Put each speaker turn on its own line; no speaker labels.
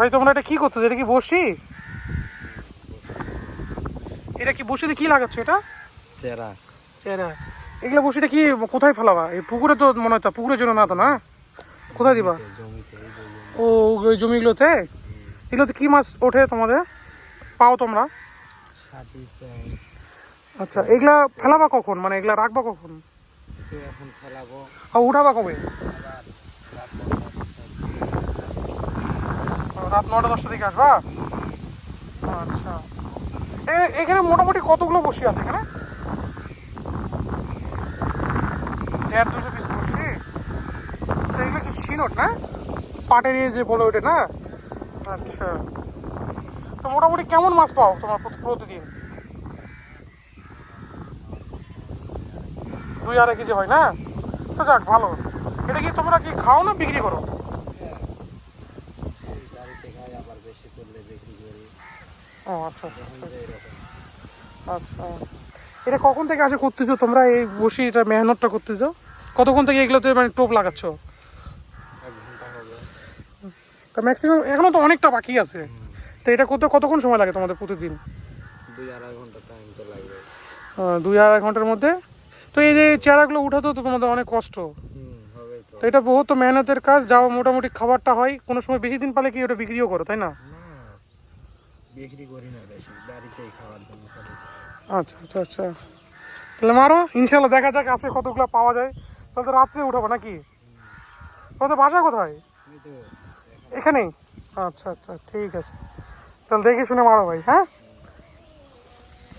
ভাই তোমরা এটা কি করতো? এটা কি বসি? এটা কি বসিতে কি লাগাচ্ছ এটা?
সেরা
চেরা। এগুলো বসিটা কি কোথায় ফেলাবা? এই পুকুরে তো মনে হয় পুকুরের জন্য না তো না? কোথায় দিবা। ও ওই জমিগুলোতে? এগুলোতে কি মাছ ওঠে তোমাদের? পাও তোমরা? আচ্ছা এগুলা ফেলাবা কখন? মানে এগুলা রাখবা কখন?
তো এখন ফেলাবো।
আর উঠাবা কবে?
রাত নটা দশটার দিকে।
আসবা? আচ্ছা। এখানে মোটামুটি কতগুলো বসি আছে এখানে? দেড় দুশো পিস বসি। তো এগুলো কি সিনোট না? পাটের ইয়ে যে বলে ওটা না? আচ্ছা। তো মোটামুটি কেমন মাছ পাও তোমার প্রতিদিন? দুই আড়াই কেজি হয় না? তো যাক, ভালো। এটা কি তোমরা কি খাও না বিক্রি করো
এই বাড়িতে খাই আবার বেশি করলে বিক্রি করি
ও আচ্ছা আচ্ছা আচ্ছা। আচ্ছা। এটা কখন থেকে আসে করতেছো? তোমরা এই বসি এটা মেহনতটা করতেছো? কতক্ষণ থেকে এগুলোতে মানে টোপ লাগাচ্ছ? তা ম্যাক্সিমাম এখনও তো অনেকটা বাকি আছে। তো এটা করতে কতক্ষণ সময় লাগে তোমাদের প্রতিদিন?
দুই আড়াই ঘণ্টা টাইম তো লাগবে
দুই আড়াই ঘণ্টার মধ্যে? তো এই যে চেয়ারাগুলো উঠাতে তো তোমাদের অনেক কষ্ট।
তো।
তো এটা বহুত মেহনতের কাজ যাও মোটামুটি খাবারটা হয় কোনো সময় বেশি দিন পালে কি ওটা বিক্রিও করো তাই না
বিক্রি করি না বেশি বাড়িতেই খাওয়ার জন্য করি।
আচ্ছা আচ্ছা আচ্ছা। তাহলে মারো ইনশাল্লাহ দেখা যাক আছে কতগুলো পাওয়া যায়। তাহলে তো রাত্রে উঠাবো নাকি? তোমাদের বাসা কোথায়? এখানেই? আচ্ছা আচ্ছা ঠিক আছে। তাহলে দেখে শুনে মারো ভাই হ্যাঁ?